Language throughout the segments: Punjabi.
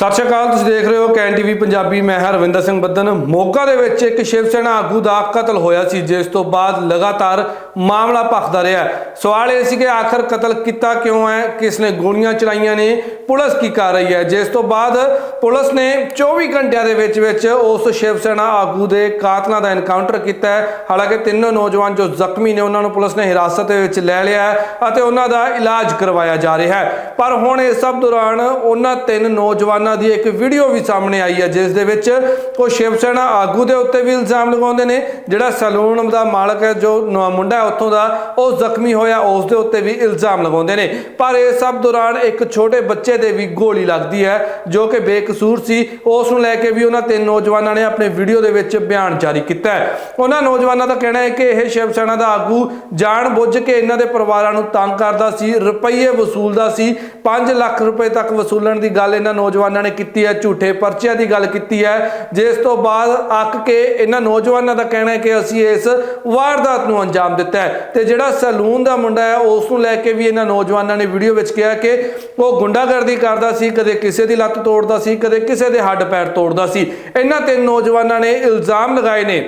ਸਤਿ ਸ਼੍ਰੀ ਅਕਾਲ, ਤੁਸੀਂ ਦੇਖ ਰਹੇ ਹੋ ਕੈਨ ਟੀਵੀ ਪੰਜਾਬੀ। ਮੈਂ ਹਰਵਿੰਦਰ ਸਿੰਘ ਬੱਦਨ। ਮੋਗਾ ਦੇ ਵਿੱਚ ਇੱਕ ਸ਼ਿਵ ਸੈਨਾ ਆਗੂ ਦਾ ਕਤਲ ਹੋਇਆ ਸੀ, ਜਿਸ ਤੋਂ ਬਾਅਦ ਲਗਾਤਾਰ ਮਾਮਲਾ ਭਖਦਾ ਰਿਹਾ। ਸਵਾਲ ਇਹ ਸੀ ਕਿ ਆਖਰ ਕਤਲ ਕੀਤਾ ਕਿਉਂ ਹੈ? ਕਿਸ ਨੇ ਗੋਲੀਆਂ ਚਲਾਈਆਂ ਨੇ? ਪੁਲਿਸ ਕੀ ਕਰ ਰਹੀ ਹੈ? ਜਿਸ ਤੋਂ ਬਾਅਦ ਪੁਲਿਸ ਨੇ 24 ਘੰਟਿਆਂ ਦੇ ਵਿੱਚ ਵਿੱਚ ਉਸ ਸ਼ਿਵ ਸੈਨਾ ਆਗੂ ਦੇ ਕਾਤਲਾਂ ਦਾ ਐਨਕਾਊਂਟਰ ਕੀਤਾ ਹੈ। ਹਾਲਾਂਕਿ ਤਿੰਨੋਂ ਨੌਜਵਾਨ ਜੋ ਜ਼ਖਮੀ ਨੇ, ਉਹਨਾਂ ਨੂੰ ਪੁਲਿਸ ਨੇ ਹਿਰਾਸਤ ਦੇ ਵਿੱਚ ਲੈ ਲਿਆ ਅਤੇ ਉਹਨਾਂ ਦਾ ਇਲਾਜ ਕਰਵਾਇਆ ਜਾ ਰਿਹਾ ਹੈ। ਪਰ ਹੁਣ ਇਸ ਸਭ ਦੌਰਾਨ ਉਹਨਾਂ ਤਿੰਨ ਨੌਜਵਾਨਾਂ ਦੀ ਇੱਕ ਵੀਡੀਓ ਵੀ ਸਾਹਮਣੇ ਆਈ ਹੈ, ਜਿਸ ਦੇ ਵਿੱਚ ਉਹ ਸ਼ਿਵ ਸੈਨਾ ਆਗੂ ਦੇ ਉੱਤੇ ਵੀ ਇਲਜ਼ਾਮ ਲਗਾਉਂਦੇ ਨੇ। ਜਿਹੜਾ ਸਲੂਨ ਦਾ ਮਾਲਕ ਹੈ, ਜੋ ਮੁੰਡਾ ਉੱਥੋਂ ਦਾ ਉਹ ਜ਼ਖਮੀ ਹੋਇਆ, ਉਸ ਦੇ ਉੱਤੇ ਵੀ ਇਲਜ਼ਾਮ ਲਗਾਉਂਦੇ ਨੇ। ਪਰ ਇਸ ਸਭ ਦੌਰਾਨ ਇੱਕ ਛੋਟੇ ਬੱਚੇ ਦੇ ਵੀ ਗੋਲੀ ਲੱਗਦੀ ਹੈ, ਜੋ ਕਿ ਬੇਕਸੂਰ ਸੀ। ਉਸ ਨੂੰ ਲੈ ਕੇ ਵੀ ਉਹਨਾਂ ਤਿੰਨ ਨੌਜਵਾਨਾਂ ਨੇ ਆਪਣੇ ਵੀਡੀਓ ਦੇ ਵਿੱਚ ਬਿਆਨ ਜਾਰੀ ਕੀਤਾ ਹੈ। ਉਹਨਾਂ ਨੌਜਵਾਨਾਂ ਦਾ ਕਹਿਣਾ ਹੈ ਕਿ ਇਹ ਸ਼ਿਵ ਸੈਨਾ ਦਾ ਆਗੂ ਜਾਣ ਬੁੱਝ ਕੇ ਇਹਨਾਂ ਦੇ ਪਰਿਵਾਰਾਂ ਨੂੰ ਤੰਗ ਕਰਦਾ ਸੀ, ਰੁਪਈਏ ਵਸੂਲਦਾ ਸੀ। 5 ਲੱਖ ਰੁਪਏ ਤੱਕ ਵਸੂਲਣ ਦੀ ਗੱਲ ਇਹਨਾਂ ਨੌਜਵਾਨਾਂ ਨੇ ਕੀਤੀ ਹੈ, ਝੂਠੇ ਪਰਚਿਆਂ ਦੀ ਗੱਲ ਕੀਤੀ ਹੈ। ਜਿਸ ਤੋਂ ਬਾਅਦ ਅੱਕ ਕੇ ਇਹਨਾਂ ਨੌਜਵਾਨਾਂ ਦਾ ਕਹਿਣਾ ਹੈ ਕਿ ਅਸੀਂ ਇਸ ਵਾਰਦਾਤ ਨੂੰ ਅੰਜਾਮ ਦਿੱਤਾ ਹੈ। ਤੇ ਜਿਹੜਾ ਸੈਲੂਨ ਦਾ ਮੁੰਡਾ ਹੈ, ਉਸ ਨੂੰ ਲੈ ਕੇ ਵੀ ਇਹਨਾਂ ਨੌਜਵਾਨਾਂ ਨੇ ਵੀਡੀਓ ਵਿੱਚ ਕਿਹਾ ਕਿ ਉਹ ਗੁੰਡਾਗਰਦੀ ਕਰਦਾ ਸੀ, ਕਦੇ ਕਿਸੇ ਦੀ ਲੱਤ ਤੋੜਦਾ ਸੀ, ਕਦੇ ਕਿਸੇ ਦੇ ਹੱਡ ਪੈਰ ਤੋੜਦਾ ਸੀ। ਇਹਨਾਂ ਤਿੰਨ ਨੌਜਵਾਨਾਂ ਨੇ ਇਲਜ਼ਾਮ ਲਗਾਏ ਨੇ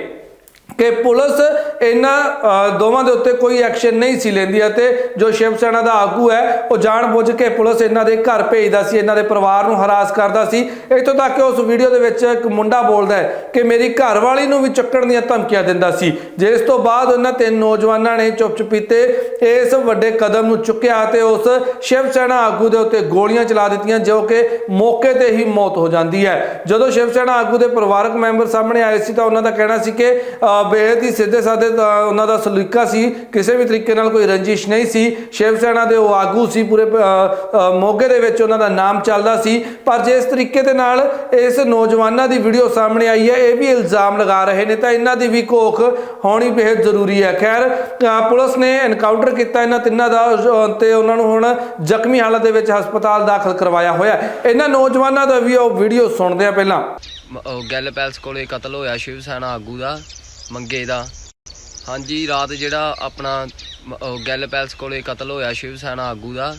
ਕਿ ਪੁਲਿਸ ਇਹਨਾਂ ਦੋਵਾਂ ਦੇ ਉੱਤੇ ਕੋਈ ਐਕਸ਼ਨ ਨਹੀਂ ਸੀ ਲੈਂਦੀ ਅਤੇ ਜੋ ਸ਼ਿਵ ਸੈਨਾ ਦਾ ਆਗੂ ਹੈ, ਉਹ ਜਾਣ ਬੁੱਝ ਕੇ ਪੁਲਿਸ ਇਹਨਾਂ ਦੇ ਘਰ ਭੇਜਦਾ ਸੀ, ਇਹਨਾਂ ਦੇ ਪਰਿਵਾਰ ਨੂੰ ਹਰਾਸ ਕਰਦਾ ਸੀ। ਇੱਥੋਂ ਤੱਕ ਕਿ ਉਸ ਵੀਡੀਓ ਦੇ ਵਿੱਚ ਇੱਕ ਮੁੰਡਾ ਬੋਲਦਾ ਹੈ ਕਿ ਮੇਰੀ ਘਰਵਾਲੀ ਨੂੰ ਵੀ ਚੱਕਣ ਦੀਆਂ ਧਮਕੀਆਂ ਦਿੰਦਾ ਸੀ। ਜਿਸ ਤੋਂ ਬਾਅਦ ਉਹਨਾਂ ਤਿੰਨ ਨੌਜਵਾਨਾਂ ਨੇ ਚੁੱਪ ਚੁਪੀਤੇ ਇਸ ਵੱਡੇ ਕਦਮ ਨੂੰ ਚੁੱਕਿਆ ਤੇ ਉਸ ਸ਼ਿਵ ਸੈਨਾ ਆਗੂ ਦੇ ਉੱਤੇ ਗੋਲੀਆਂ ਚਲਾ ਦਿੱਤੀਆਂ, ਜੋ ਕਿ ਮੌਕੇ ਤੇ ਹੀ ਮੌਤ ਹੋ ਜਾਂਦੀ ਹੈ। ਜਦੋਂ ਸ਼ਿਵ ਸੈਨਾ ਆਗੂ ਦੇ ਪਰਿਵਾਰਕ ਮੈਂਬਰ ਸਾਹਮਣੇ ਆਏ ਸੀ ਤਾਂ ਉਹਨਾਂ ਦਾ ਕਹਿਣਾ ਸੀ ਕਿ ਬੇਹਦ ਹੀ ਸਿੱਧੇ ਸਾਦੇ ਉਹਨਾਂ ਦਾ ਸਲੀਕਾ ਸੀ, ਕਿਸੇ ਵੀ ਤਰੀਕੇ ਨਾਲ ਕੋਈ ਰੰਜਿਸ਼ ਨਹੀਂ ਸੀ। ਸ਼ਿਵ ਸੈਨਾ ਦੇ ਉਹ ਆਗੂ ਸੀ, ਪੂਰੇ ਮੋਗੇ ਦੇ ਵਿੱਚ ਉਹਨਾਂ ਦਾ ਨਾਮ ਚੱਲਦਾ ਸੀ। ਪਰ ਜਿਸ ਤਰੀਕੇ ਦੇ ਨਾਲ ਇਸ ਨੌਜਵਾਨਾਂ ਦੀ ਵੀਡੀਓ ਸਾਹਮਣੇ ਆਈ ਹੈ, ਇਹ ਵੀ ਇਲਜ਼ਾਮ ਲਗਾ ਰਹੇ ਨੇ। ਤਾਂ ਇਹਨਾਂ ਦੀ ਵੀ ਕੋਖ ਹੋਣੀ ਬੇहद ਜ਼ਰੂਰੀ ਹੈ। ਖੈਰ ਪੁਲਿਸ ਨੇ ਐਨਕਾਊਂਟਰ ਕੀਤਾ ਇਹਨਾਂ ਤਿੰਨਾਂ ਦਾ ਤੇ ਉਹਨਾਂ ਨੂੰ ਹੁਣ ਜ਼ਖਮੀ ਹਾਲਤ ਦੇ ਵਿੱਚ ਹਸਪਤਾਲ ਦਾਖਲ ਕਰਵਾਇਆ ਹੋਇਆ ਇਹਨਾਂ ਨੌਜਵਾਨਾਂ ਦਾ ਵੀ ਉਹ ਵੀਡੀਓ ਸੁਣਦੇ ਆ ਪਹਿਲਾਂ। ਉਹ ਗੱਲ ਪੈਲਸ ਕੋਲੇ ਕਤਲ ਹੋਇਆ ਸ਼ਿਵ ਸੈਨਾ ਆਗੂ ਦਾ। ਮੰਗੇ ਦਾ। ਹਾਂਜੀ, ਰਾਤ ਜਿਹੜਾ ਆਪਣਾ ਗੈਲ ਪੈਲਸ ਕੋਲੇ ਕਤਲ ਹੋਇਆ ਸ਼ਿਵ ਸੈਨਾ ਆਗੂ ਦਾ,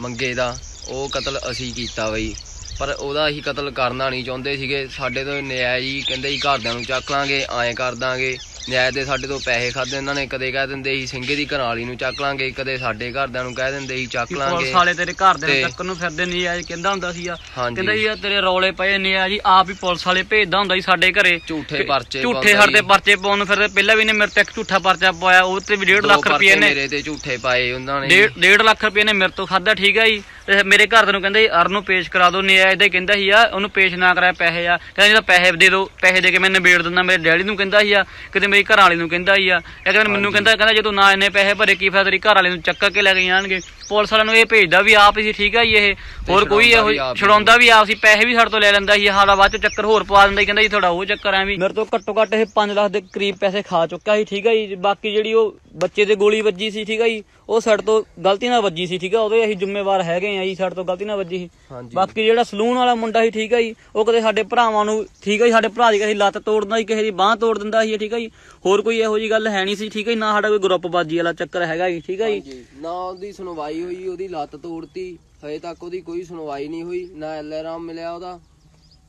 ਮੰਗੇ ਦਾ, ਉਹ ਕਤਲ ਅਸੀਂ ਕੀਤਾ ਬਈ। ਪਰ ਉਹਦਾ ਅਸੀਂ ਕਤਲ ਕਰਨਾ ਨਹੀਂ ਚਾਹੁੰਦੇ ਸੀਗੇ। ਸਾਡੇ ਤੋਂ ਨਿਆਇ ਜੀ ਕਹਿੰਦੇ ਸੀ ਘਰਦਿਆਂ ਨੂੰ ਚੱਕ ਲਾਂਗੇ, ਐਂ ਕਰ ਦਾਂਗੇ। ਨਿਆਇ ਦੇ ਸਾਡੇ ਤੋਂ ਪੈਸੇ ਖਾਦੇ ਇਹਨਾਂ ਨੇ ਕਦੇ ਕਹਿ ਦਿੰਦੇ ਸੀ ਸਿੰਘੇ ਦੀ ਘਰਾਲੀ ਨੂੰ ਚੱਕ ਲਾਂਗੇ। ਕਦੇ ਸਾਡੇ ਘਰਦਿਆਂ ਨੂੰ ਕਹਿ ਦਿੰਦੇ ਸੀ ਚੱਕ ਲਾਂਗੇ। ਪੁਲਿਸ ਵਾਲੇ ਤੇਰੇ ਘਰ ਦੇ ਚੱਕਰ ਨੂੰ ਫਿਰਦੇ ਨਹੀਂ ਆ ਕਹਿੰਦਾ ਹੁੰਦਾ ਸੀ ਆ। ਹਾਂਜੀ। ਕਹਿੰਦਾ ਜੀ ਆ ਤੇਰੇ ਰੌਲੇ ਪਏ ਨੇ ਆ ਜੀ ਆਪ ਹੀ ਪੁਲਿਸ ਵਾਲੇ ਭੇਜਦਾ ਹੁੰਦਾ ਸੀ ਸਾਡੇ ਘਰੇ। ਝੂਠੇ ਪਰਚੇ ਝੂਠੇ ਪਾਉਂਦਾ ਸਾਡੇ। ਪਰਚੇ ਪਾਉਣ ਨੂੰ ਫਿਰਦੇ ਪਹਿਲਾਂ ਵੀ ਨੇ ਮੇਰੇ ਤੇ ਇੱਕ ਝੂਠਾ ਪਰਚਾ ਪਾਇਆ ਉਹ ਤੇ ਵੀ 1.5 ਦੋ ਲੱਖ ਰੁਪਏ ਪਰਚੇ ਨੇ। ਮੇਰੇ ਤੇ ਝੂਠੇ ਪਾਏ ਉਹਨਾਂ ਨੇ। ਡੇਢ ਡੇਢ ਲੱਖ ਰੁਪਏ ਨੇ ਮੇਰੇ ਤੋਂ ਖਾਦਾ ਠੀਕ ਆ ਜੀ। ਤੇ ਮੇਰੇ ਘਰ ਦੇ ਨੂੰ ਕਹਿੰਦਾ ਜੀ ਅਰ ਨੂੰ ਪੇਸ਼ ਕਰਾ ਦਿਓ ਨਿਆ ਇਹਦੇ ਕਹਿੰਦਾ ਸੀ ਆ ਉਹਨੂੰ ਪੇਸ਼ ਨਾ ਕਰਾਇਆ ਪੈਸੇ ਆ। ਕਹਿੰਦਾ ਜਿਹੜਾ ਪੈਸੇ ਦੇ ਦਿਓ ਪੈਸੇ ਦੇ ਕੇ ਮੈਂ ਨਿਬੇੜ ਦਿੰਦਾ ਮੇਰੇ ਡੈਡੀ ਨੂੰ ਕਹਿੰਦਾ ਸੀ ਆ ਕਿਤੇ ਮੇਰੀ ਘਰ ਵਾਲੀ ਨੂੰ ਕਹਿੰਦਾ ਸੀ ਆ। ਇਹ ਕਹਿੰਦਾ ਮੈਨੂੰ ਕਹਿੰਦਾ ਕਹਿੰਦਾ ਜਦੋਂ ਨਾ ਇੰਨੇ ਪੈਸੇ ਭਰੇ ਕੀ ਫਾਇਦਾ ਤੇਰੀ ਘਰ ਵਾਲੇ ਨੂੰ ਚੱਕ ਕੇ ਲੈ ਕੇ ਜਾਣਗੇ? ਪੁਲਿਸ ਵਾਲਿਆਂ ਨੂੰ ਇਹ ਭੇਜਦਾ ਵੀ ਆਪ ਹੀ ਠੀਕ ਆ ਜੀ ਇਹ। ਹੋਰ ਕੋਈ ਇਹੋ ਛੁਡਾਉਂਦਾ ਵੀ ਆਪ ਸੀ ਪੈਸੇ ਵੀ ਸਾਡੇ ਤੋਂ ਲੈ ਲੈਂਦਾ ਸੀ ਹਾਲਾ ਬਾਅਦ ਚ ਚੱਕਰ ਹੋਰ ਪਵਾ ਦਿੰਦਾ ਕਹਿੰਦਾ ਜੀ ਤੁਹਾਡਾ ਉਹ ਚੱਕਰ ਐ ਵੀ। ਮੇਰੇ ਤੋਂ ਘੱਟੋ ਘੱਟ ਇਹ 5 ਲੱਖ ਦੇ ਕਰੀਬ ਪੈਸੇ ਖਾ ਚੁੱਕਾ ਸੀ ਠੀਕ ਆ ਜੀ। ਬਾਕੀ ਜਿਹੜੀ ਉਹ ਬੱਚੇ ਤੇ ਗੋਲੀ ਵੱਜੀ ਸੀ ਠੀਕ ਆ ਜੀ ਉਹ ਸਾਡੇ ਤੋਂ ਗਲਤੀ ਨਾਲ ਵੱਜੀ ਸੀ ਠੀਕ ਆ ਉਹਦੇ ਅਸੀਂ ਜ਼ਿੰਮੇਵਾਰ ਹੈਗੇ ਆ ਜੀ ਸਾਡੇ ਤੋਂ ਗਲਤੀ ਨਾਲ ਵੱਜੀ ਸੀ। ਹਾਂਜੀ। ਬਾਕੀ ਜਿਹੜਾ ਸਲੂਨ ਵਾਲਾ ਮੁੰਡਾ ਸੀ ਠੀਕ ਆ ਜੀ ਉਹ ਕਦੇ ਸਾਡੇ ਭਰਾਵਾਂ ਨੂੰ ਠੀਕ ਆ ਜੀ ਸਾਡੇ ਭਰਾ ਦੀ ਕਿਸੇ ਦੀ ਲੱਤ ਤੋੜ ਦਿੰਦਾ ਸੀ ਕਿਸੇ ਦੀ ਬਾਹ ਤੋੜ ਦਿੰਦਾ ਸੀ ਠੀਕ ਆ ਜੀ। ਹੋਰ ਕੋਈ ਇਹੋ ਜੀ ਗੱਲ ਹੈ ਨਹੀਂ ਸੀ ਠੀਕ ਆ ਜੀ ਨਾ ਸਾਡਾ ਕੋਈ ਗਰੁੱਪਬਾਜੀ ਵਾਲਾ ਚੱਕਰ ਹੈਗਾ ਜੀ ਠੀਕ ਆ ਜੀ। ਨਾ ਉਹਦੀ ਸੁਣਵਾਈ ਹੋਈ ਉਹਦੀ ਲੱਤ ਤੋੜਤੀ ਹਜੇ ਤੱਕ ਉਹਦੀ ਕੋਈ ਸੁਣਵਾਈ ਨਹੀਂ ਹੋਈ ਨਾ ਐਲਆਰਐਮ ਮਿਲਿਆ ਉਹਦਾ।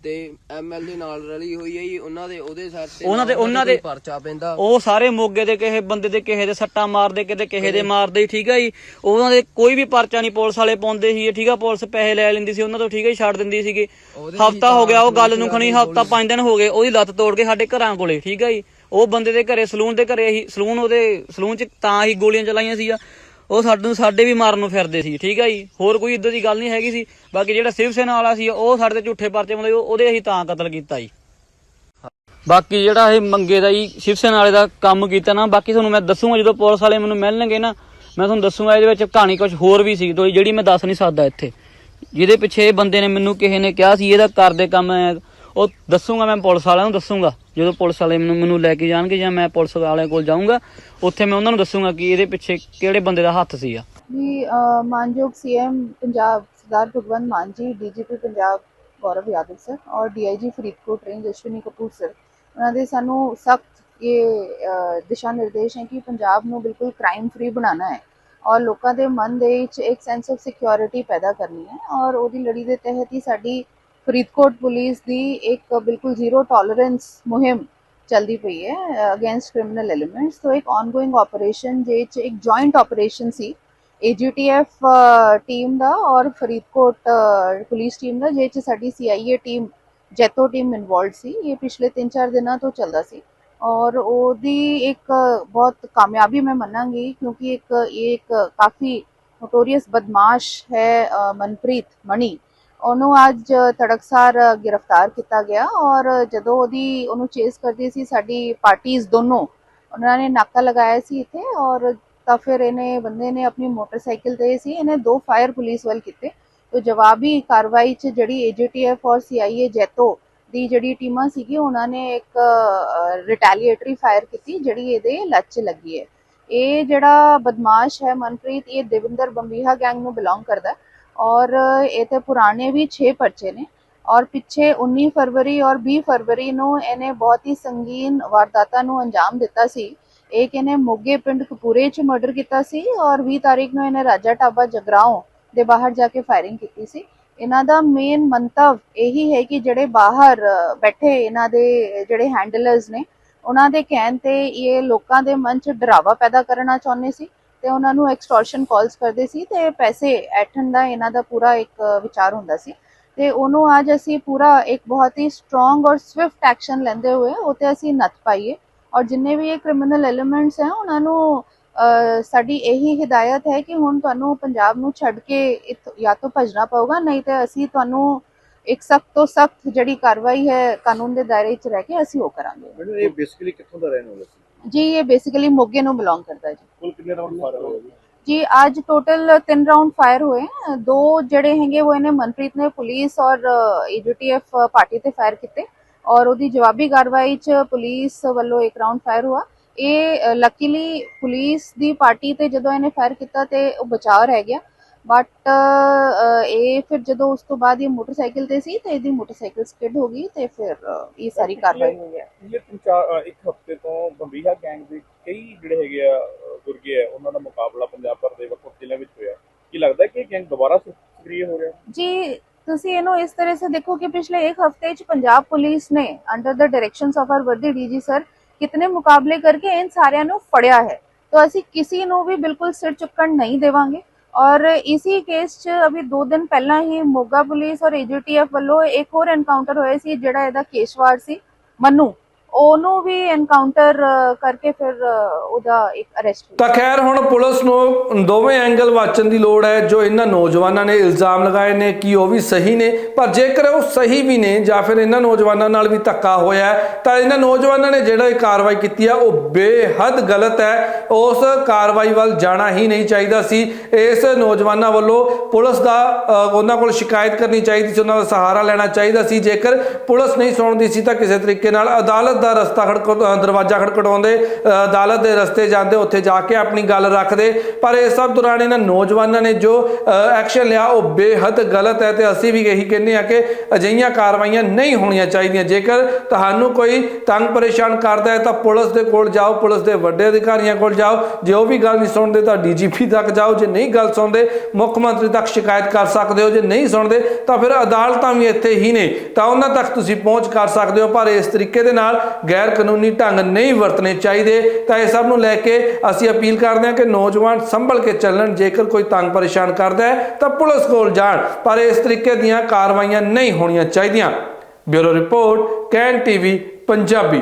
ਤੇ ਐਮਐਲ ਦੇ ਨਾਲ ਰਲੀ ਹੋਈ ਹੈ ਜੀ ਉਹਨਾਂ ਦੇ ਉਹਦੇ ਸਿਰ ਤੇ ਉਹਨਾਂ ਦੇ- ਉਹਨਾਂ ਦੇ- ਪਰਚਾ ਪੈਂਦਾ। ਉਹ ਸਾਰੇ ਮੋਗੇ ਦੇ ਕਿਸੇ ਬੰਦੇ ਦੇ ਕਿਸੇ ਦੇ ਸੱਟਾਂ ਮਾਰਦੇ ਕਿਤੇ ਕਿਸੇ ਦੇ ਮਾਰਦੇ ਠੀਕ ਆ ਜੀ। ਉਹਨਾਂ ਦੇ ਕੋਈ ਵੀ ਪਰਚਾ ਨਹੀਂ ਪੁਲਿਸ ਵਾਲੇ ਪਾਉਂਦੇ ਸੀ ਠੀਕ ਆ ਪੁਲਿਸ ਪੈਸੇ ਲੈ ਲੈਂਦੀ ਸੀ ਉਹਨਾਂ ਤੋਂ ਠੀਕ ਜੀ ਛੱਡ ਦਿੰਦੀ ਸੀਗੇ। ਹਫਤਾ ਹੋ ਗਿਆ ਉਹ ਗੱਲ ਨੂੰ ਖਣੀ ਹਫਤਾ ਪੰਜ ਦਿਨ ਹੋ ਗਏ ਉਹਦੀ ਲੱਤ ਤੋੜ ਕੇ ਸਾਡੇ ਘਰਾਂ ਕੋਲੇ ਠੀਕ ਆ ਜੀ। ਉਹ ਬੰਦੇ ਦੇ ਘਰੇ ਸਲੂਨ ਦੇ ਘਰੇ ਹੀ ਸਲੂਨ ਉਹਦੇ ਸਲੂਨ 'ਚ ਤਾਂ ਹੀ ਗੋਲੀਆਂ ਚਲਾਈਆਂ ਸੀ ਆ ਉਹ ਸਾਨੂੰ ਸਾਡੇ ਵੀ ਮਾਰਨ ਨੂੰ ਫਿਰਦੇ ਸੀ, ਠੀਕ ਆ ਜੀ? ਹੋਰ ਕੋਈ ਇਦਾਂ ਦੀ ਗੱਲ ਨਹੀਂ ਹੈਗੀ ਸੀ। ਬਾਕੀ ਜਿਹੜਾ ਸ਼ਿਵ ਸੈਨਾ ਵਾਲਾ ਸੀ, ਉਹ ਸਾਡੇ ਤੇ ਝੂਠੇ ਪਰਚੇ ਪਾਉਂਦੇ ਉਹਦੇ ਅਸੀਂ ਤਾਂ ਕਤਲ ਕੀਤਾ ਜੀ। ਬਾਕੀ ਜਿਹੜਾ ਇਹ ਮੰਗੇ ਦਾ ਜੀ, ਸ਼ਿਵ ਸੈਨਾ ਵਾਲੇ ਦਾ ਕੰਮ ਕੀਤਾ ਨਾ, ਬਾਕੀ ਤੁਹਾਨੂੰ ਮੈਂ ਦੱਸੂਗਾ, ਜਦੋਂ ਪੁਲਿਸ ਵਾਲੇ ਮੈਨੂੰ ਮਿਲਣਗੇ ਨਾ, ਮੈਂ ਤੁਹਾਨੂੰ ਦੱਸੂਗਾ ਇਹਦੇ ਵਿੱਚ ਕਹਾਣੀ ਕੁਝ ਹੋਰ ਵੀ ਸੀ, ਜਿਹੜੀ ਮੈਂ ਦੱਸ ਨਹੀਂ ਸਕਦਾ ਇੱਥੇ। ਜਿਹਦੇ ਪਿੱਛੇ ਇਹ ਬੰਦੇ ਨੇ ਮੈਨੂੰ ਕਿਸੇ ਨੇ ਕਿਹਾ ਸੀ, ਇਹਦਾ ਕਰਦੇ ਕੰਮ ਉਹ ਦੱਸੂਗਾ ਮੈਂ ਪੁਲਿਸ ਵਾਲਿਆਂ ਨੂੰ, ਦੱਸੂਗਾ। ਜਦੋਂ ਪੁਲਿਸ ਵਾਲੇ ਮੈਨੂੰ ਮੈਨੂੰ ਲੈ ਕੇ ਜਾਣਗੇ ਜਾਂ ਮੈਂ ਪੁਲਿਸ ਵਾਲਿਆਂ ਕੋਲ ਜਾਊਂਗਾ, ਉੱਥੇ ਮੈਂ ਉਹਨਾਂ ਨੂੰ ਦੱਸੂਗਾ ਕਿ ਇਹਦੇ ਪਿੱਛੇ ਕਿਹੜੇ ਬੰਦੇ ਦਾ ਹੱਥ ਸੀ ਆ ਜੀ ਮਾਨਯੋਗ CM Punjab Sardar Bhagwant Mann ji, DGP Punjab Gaurav Yadav sir ਔਰ DIG Faridkot range Ashwani Kapoor sir. ਉਹਨਾਂ ਦੇ ਸਾਨੂੰ ਸਖਤ ਇਹ ਦਿਸ਼ਾ ਨਿਰਦੇਸ਼ ਹੈ ਕਿ ਪੰਜਾਬ ਨੂੰ ਬਿਲਕੁਲ ਕ੍ਰਾਈਮ ਫ੍ਰੀ ਬਣਾਉਣਾ ਹੈ ਔਰ ਲੋਕਾਂ ਦੇ ਮਨ ਦੇ ਵਿੱਚ ਇੱਕ ਸੈਂਸ ਆਫ ਸਿਕਿਉਰਿਟੀ ਪੈਦਾ ਕਰਨੀ ਹੈ ਔਰ ਉਹਦੀ ਲੜੀ ਦੇ ਤਹਿਤ ਹੀ ਸਾਡੀ ਫਰੀਦਕੋਟ ਪੁਲਿਸ ਦੀ ਇੱਕ ਬਿਲਕੁਲ ਜ਼ੀਰੋ ਟੋਲਰੈਂਸ ਮੁਹਿੰਮ ਚੱਲਦੀ ਪਈ ਹੈ ਅਗੇਂਸਟ ਕ੍ਰਿਮੀਨਲ ਐਲੀਮੈਂਟਸ ਤੋਂ ਇੱਕ ਆਨਗੋਇੰਗ ਆਪਰੇਸ਼ਨ ਜੇ ਚ ਇੱਕ ਜੁਆਇੰਟ ਆਪਰੇਸ਼ਨ ਸੀ ਏਜੀਟੀਐਫ ਟੀਮ ਦਾ ਔਰ ਫਰੀਦਕੋਟ ਅ, ਪੁਲਿਸ ਟੀਮ ਦਾ ਜੇ ਚ ਸਾਡੀ CIA team Jaito team involved ਸੀ। ਇਹ ਪਿਛਲੇ 3-4 ਦਿਨਾਂ ਤੋਂ ਚੱਲਦਾ ਸੀ। ਔਰ ਉਹਦੀ ਇੱਕ ਬਹੁਤ ਕਾਮਯਾਬੀ ਮੈਂ ਮੰਨਾਂਗੀ ਕਿਉਂਕਿ ਇੱਕ ਇਹ ਇੱਕ ਕਾਫੀ ਨੋਟੋਰੀਅਸ ਬਦਮਾਸ਼ ਹੈ ਮਨਪ੍ਰੀਤ ਮਣੀ। ਉਹਨੂੰ ਅੱਜ ਤੜਕਸਾਰ ਗ੍ਰਿਫਤਾਰ ਕੀਤਾ ਗਿਆ ਔਰ ਜਦੋਂ ਉਹਦੀ ਉਹਨੂੰ ਚੇਸ ਕਰਦੀ ਸੀ ਸਾਡੀ ਪਾਰਟੀਆਂ ਦੋਨੋਂ, ਉਹਨਾਂ ਨੇ ਨਾਕਾ ਲਗਾਇਆ ਸੀ ਇੱਥੇ ਔਰ ਤਾਂ ਫਿਰ ਇਹਨੇ ਬੰਦੇ ਨੇ ਆਪਣੀ ਮੋਟਰਸਾਈਕਲ ਤੇ ਸੀ, ਇਹਨੇ ਦੋ ਫਾਇਰ ਪੁਲਿਸ ਵੱਲ ਕੀਤੇ। ਤੋ ਜਵਾਬੀ ਕਾਰਵਾਈ ਚ ਜਿਹੜੀ ਏਜੀਟੀਐਫ ਔਰ ਸੀਆਈਏ ਜੈਤੋ ਦੀ ਜਿਹੜੀ ਟੀਮਾਂ ਸੀਗੀ, ਉਹਨਾਂ ਨੇ ਇੱਕ ਰਿਟੈਲੀਏਟਰੀ ਫਾਇਰ ਕੀਤੀ ਜਿਹੜੀ ਇਹਦੇ ਲੱਤ 'ਚ ਲੱਗੀ ਹੈ। ਇਹ ਜਿਹੜਾ ਬਦਮਾਸ਼ ਹੈ ਮਨਪ੍ਰੀਤ, ਇਹ ਦੇਵਿੰਦਰ ਬੰਬੀਹਾ ਗੈਂਗ ਨੂੰ ਬਿਲੋਂਗ ਕਰਦਾ ਹੈ। ਔਰ ਇਹ ਤੇ ਪੁਰਾਣੇ ਵੀ 6 ਪਰਚੇ ਨੇ ਔਰ ਪਿੱਛੇ 19 ਫਰਵਰੀ ਔਰ 20 ਫਰਵਰੀ ਨੂੰ ਇਹਨੇ ਬਹੁਤ ਹੀ ਸੰਗੀਨ ਵਾਰਦਾਤਾਂ ਨੂੰ ਅੰਜਾਮ ਦਿੱਤਾ ਸੀ ਇੱਕ ਇਹਨੇ ਮੋਗੇ ਪਿੰਡ ਕਪੂਰੇ 'ਚ ਮਰਡਰ ਕੀਤਾ ਸੀ ਔਰ 20 ਤਾਰੀਖ ਨੂੰ ਇਹਨੇ ਰਾਜਾ ਟਾਬਾ ਜਗਰਾਓ ਦੇ ਬਾਹਰ ਜਾ ਕੇ ਫਾਇਰਿੰਗ ਕੀਤੀ ਸੀ ਇਹਨਾਂ ਦਾ ਮੇਨ ਮੰਤਵ ਇਹੀ ਹੈ ਕਿ ਜਿਹੜੇ ਬਾਹਰ ਬੈਠੇ ਇਹਨਾਂ ਦੇ ਜਿਹੜੇ ਹੈਂਡਲਰਸ ਨੇ ਉਹਨਾਂ ਦੇ ਕਹਿਣ ਤੇ ਇਹ ਲੋਕਾਂ ਦੇ ਮਨ 'ਚ ਡਰਾਵਾ ਪੈਦਾ ਕਰਨਾ ਚਾਹੁੰਦੇ ਸੀ ਤੇ ਉਹਨਾਂ ਨੂੰ ਐਕਸਟੋਰਸ਼ਨ ਕਾਲਸ ਕਰਦੇ ਸੀ ਤੇ ਪੈਸੇ ਐਠਣ ਦਾ ਇਹਨਾਂ ਦਾ ਪੂਰਾ ਇੱਕ ਵਿਚਾਰ ਹੁੰਦਾ ਸੀ। ਤੇ ਉਹਨੂੰ ਅੱਜ ਅਸੀਂ ਪੂਰਾ ਇੱਕ ਬਹੁਤ ਹੀ ਸਟਰੋਂਗ ਔਰ ਸਵਿਫਟ ਐਕਸ਼ਨ ਲੈਂਦੇ ਹੋਏ ਉਹ ਅਸੀਂ ਨੱਥ ਪਾਈਏ। ਔਰ ਜਿੰਨੇ ਵੀ ਇਹ ਕ੍ਰਿਮੀਨਲ ਐਲੀਮੈਂਟਸ ਹੈ, ਉਹਨਾਂ ਨੂੰ ਸਾਡੀ ਇਹੀ ਹਿਦਾਇਤ ਹੈ ਕਿ ਹੁਣ ਤੁਹਾਨੂੰ ਪੰਜਾਬ ਨੂੰ ਛੱਡ ਕੇ ਇੱਥੋਂ- ਜਾਂ ਤਾਂ ਭੱਜਣਾ ਪਊਗਾ, ਨਹੀਂ ਤੇ ਅਸੀਂ ਤੁਹਾਨੂੰ ਇੱਕ ਸਖਤ ਤੋਂ ਸਖਤ ਜਿਹੜੀ ਕਾਰਵਾਈ ਹੈ ਕਾਨੂੰਨ ਦੇ ਦਾਇਰੇ 'ਚ ਰਹਿ ਕੇ ਅਸੀਂ ਉਹ ਕਰਾਂਗੇ। ਮੈਨੂੰ ਇਹ ਬੇਸਿਕਲੀ ਕਿੱਥੋਂ ਦਾ ਰਹਿਣ ਵਾਲਾ ਸੀ? ਜੀ ਇਹ ਬੇਸਿਕਲੀ ਮੋਗੇ ਨੂੰ ਬਿਲੋਂਗ ਕਰਦਾ ਹੈ ਜੀ। ਕੁੱਲ ਕਿੰਨੇ ਰਾਉਂਡ ਫਾਇਰ ਹੋਏ ਜੀ? ਜੀ ਅੱਜ ਟੋਟਲ ਤਿੰਨ ਰਾਉਂਡ ਫਾਇਰ ਹੋਏ। हैं। ਦੋ ਜਿਹੜੇ ਹੈਗੇ ਉਹ ਇਹਨੇ ਮਨਪ੍ਰੀਤ ਨੇ ਪੁਲਿਸ ਔਰ ਏਜੀਟੀਐਫ ਪਾਰਟੀ ਤੇ ਫਾਇਰ ਕੀਤੇ ਔਰ ਉਹਦੀ ਜਵਾਬੀ ਕਾਰਵਾਈ ਚ ਪੁਲਿਸ ਵੱਲੋਂ ਇੱਕ ਰਾਉਂਡ ਫਾਇਰ ਹੋਇਆ ਇਹ ਲੱਕੀਲੀ ਪੁਲਿਸ ਦੀ ਪਾਰਟੀ ਤੇ ਜਦੋਂ ਇਹਨੇ ਫਾਇਰ ਕੀਤਾ ਤੇ ਉਹ ਬਚਾਅ ਰਹਿ ਗਿਆ। ਬਟ ਇਹ ਫਿਰ ਜਦੋਂ ਉਸ ਤੋਂ ਬਾਅਦ ਇਹ ਮੋਟਰਸਾਈਕਲ ਤੇ ਸੀ ਤੇ ਇਹਦੀ ਮੋਟਰਸਾਈਕਲ ਸਕਿਡ ਹੋ ਗਈ ਤੇ ਫਿਰ ਇਹ ਸਾਰੀ ਕਾਰਵਾਈ ਹੋਈ ਹੈ। ਇਹ ਤਿੰਨ ਚਾਰ ਇੱਕ ਹਫ਼ਤੇ ਤੋਂ ਬੰਬੀਹਾ ਗੈਂਗ ਦੇ ਕਈ ਜਿਹੜੇ ਹੈਗੇ ਆ ਗੁਰਗੇ ਆ ਉਹਨਾਂ ਦਾ ਮੁਕਾਬਲਾ ਪੰਜਾਬ ਭਰ ਦੇ ਵੱਖ ਵੱਖ ਜ਼ਿਲ੍ਹਿਆਂ ਵਿੱਚ ਹੋਇਆ। ਕੀ ਲੱਗਦਾ ਕਿ ਇਹ ਗੈਂਗ ਦੁਬਾਰਾ ਸਕਰੀਏ ਹੋ ਰਿਹਾ? ਜੀ ਤੁਸੀਂ ਇਹਨੂੰ ਇਸ ਤਰ੍ਹਾਂ ਸੇ ਦੇਖੋ ਕਿ ਪਿਛਲੇ ਇੱਕ ਹफ्ते ਚ ਪੰਜਾਬ ਪੁਲਿਸ ਨੇ under the directions of our ਵਰਦੀ ਡੀਜੀ ਸਰ ਕਿਤਨੇ ਮੁਕਾਬਲੇ ਕਰਕੇ ਇਨ ਸਾਰਿਆਂ ਨੂੰ ਫੜਿਆ ਹੈ। ਤਾਂ ਅਸੀਂ ਕਿਸੇ ਨੂੰ ਵੀ ਬਿਲਕੁਲ ਸਿਰ ਚੁੱਕਣ ਨਹੀਂ ਦੇਵਾਂਗੇ। ਔਰ ਇਸੀ ਕੇਸ 'ਚ ਅਭੀ 2 ਦਿਨ ਪਹਿਲਾਂ ਹੀ ਮੋਗਾ ਪੁਲਿਸ ਔਰ ਏਜੀਟੀਐਫ ਵੱਲੋਂ ਇੱਕ ਹੋਰ ਐਨਕਾਊਂਟਰ ਹੋਇਆ ਸੀ, ਜਿਹੜਾ ਇਹਦਾ ਕੇਸ਼ਵਾੜ ਸੀ। ਮਨੂ ਉਹਨੂੰ ਵੀ ਐਨਕਾਊਂਟਰ ਕਰਕੇ ਫਿਰ ਉਹਦਾ ਇੱਕ ਅਰੈਸਟ ਤਾਂ ਖੈਰ ਹੁਣ ਪੁਲਿਸ ਨੂੰ ਦੋਵੇਂ ਐਂਗਲ ਵਾਚਣ ਦੀ ਲੋੜ ਹੈ, ਜੋ ਇਹਨਾਂ ਨੌਜਵਾਨਾਂ ਨੇ ਇਲਜ਼ਾਮ ਲਗਾਏ ਨੇ ਕਿ ਉਹ ਵੀ ਸਹੀ ਨੇ। ਪਰ ਜੇਕਰ ਉਹ ਸਹੀ ਵੀ ਨੇ ਜਾਂ ਫਿਰ ਇਹਨਾਂ ਨੌਜਵਾਨਾਂ ਨਾਲ ਵੀ ਧੱਕਾ ਹੋਇਆ ਤਾਂ ਇਹਨਾਂ ਨੌਜਵਾਨਾਂ ਨੇ ਜਿਹੜਾ ਇਹ ਕਾਰਵਾਈ ਕੀਤੀ ਆ, ਉਹ ਬੇਹੱਦ ਗਲਤ ਹੈ। ਉਸ ਕਾਰਵਾਈ ਵੱਲ ਜਾਣਾ ਹੀ ਨਹੀਂ ਚਾਹੀਦਾ ਸੀ। ਇਸ ਨੌਜਵਾਨਾਂ ਵੱਲੋਂ ਪੁਲਿਸ ਦਾ ਉਹਨਾਂ ਕੋਲ ਸ਼ਿਕਾਇਤ ਕਰਨੀ ਚਾਹੀਦੀ ਸੀ, ਉਹਨਾਂ ਦਾ ਸਹਾਰਾ ਲੈਣਾ ਚਾਹੀਦਾ ਸੀ। ਜੇਕਰ ਪੁਲਿਸ ਨਹੀਂ ਸੁਣਦੀ ਸੀ ਤਾਂ ਕਿਸੇ ਤਰੀਕੇ ਨਾਲ ਅਦਾਲਤ ਦਾ ਰਸਤਾ ਖੜਕ ਦਰਵਾਜ਼ਾ ਖੜਕਟਾਉਂਦੇ ਅਦਾਲਤ ਦੇ ਰਸਤੇ ਜਾਂਦੇ, ਉੱਥੇ ਜਾ ਕੇ ਆਪਣੀ ਗੱਲ ਰੱਖਦੇ। ਪਰ ਇਸ ਸਭ ਦੌਰਾਨ ਇਹਨਾਂ ਨੌਜਵਾਨਾਂ ਨੇ ਜੋ ਐਕਸ਼ਨ ਲਿਆ, ਉਹ ਬੇਹੱਦ ਗਲਤ ਹੈ ਤੇ ਅਸੀਂ ਵੀ ਇਹੀ ਕਹਿੰਦੇ ਆ ਕਿ ਅਜਿਹੀਆਂ ਕਾਰਵਾਈਆਂ ਨਹੀਂ ਹੋਣੀਆਂ ਚਾਹੀਦੀਆਂ। ਜੇਕਰ ਤੁਹਾਨੂੰ ਕੋਈ ਤੰਗ ਪਰੇਸ਼ਾਨ ਕਰਦਾ ਹੈ ਤਾਂ ਪੁਲਿਸ ਦੇ ਕੋਲ ਜਾਓ, ਪੁਲਿਸ ਦੇ ਵੱਡੇ ਅਧਿਕਾਰੀਆਂ ਕੋਲ ਜਾਓ। ਜੇ ਉਹ ਵੀ ਗੱਲ ਨਹੀਂ ਸੁਣਦੇ ਤਾਂ ਡੀਜੀਪੀ ਤੱਕ ਜਾਓ। ਜੇ ਨਹੀਂ ਗੱਲ ਸੁਣਦੇ, ਮੁੱਖ ਮੰਤਰੀ ਤੱਕ ਸ਼ਿਕਾਇਤ ਕਰ ਸਕਦੇ ਹੋ। ਜੇ ਨਹੀਂ ਸੁਣਦੇ, ਤਾਂ ਫਿਰ ਅਦਾਲਤਾਂ ਵੀ ਇੱਥੇ ਹੀ ਨੇ। ਤਾਂ ਉਹਨਾਂ ਤੱਕ ਤੁਸੀਂ ਪਹੁੰਚ ਕਰ ਸਕਦੇ ਹੋ। ਪਰ ਇਸ ਤਰੀਕੇ ਦੇ ਨਾਲ ਗੈਰ ਕਾਨੂੰਨੀ ਢੰਗ ਨਹੀਂ ਵਰਤਣੇ ਚਾਹੀਦੇ, ਤਾਂ ਇਹ ਸਭ ਨੂੰ ਲੈ ਕੇ ਅਸੀਂ ਅਪੀਲ ਕਰਦੇ ਹਾਂ ਕਿ ਨੌਜਵਾਨ ਸੰਭਲ ਕੇ ਚੱਲਣ, ਜੇਕਰ ਕੋਈ ਤੰਗ ਪਰੇਸ਼ਾਨ ਕਰਦਾ ਹੈ, ਤਾਂ ਪੁਲਿਸ ਕੋਲ ਜਾਣ, ਪਰ ਇਸ ਤਰੀਕੇ ਦੀਆਂ ਕਾਰਵਾਈਆਂ ਨਹੀਂ ਹੋਣੀਆਂ ਚਾਹੀਦੀਆਂ। Bureau report, Can TV, Punjabi.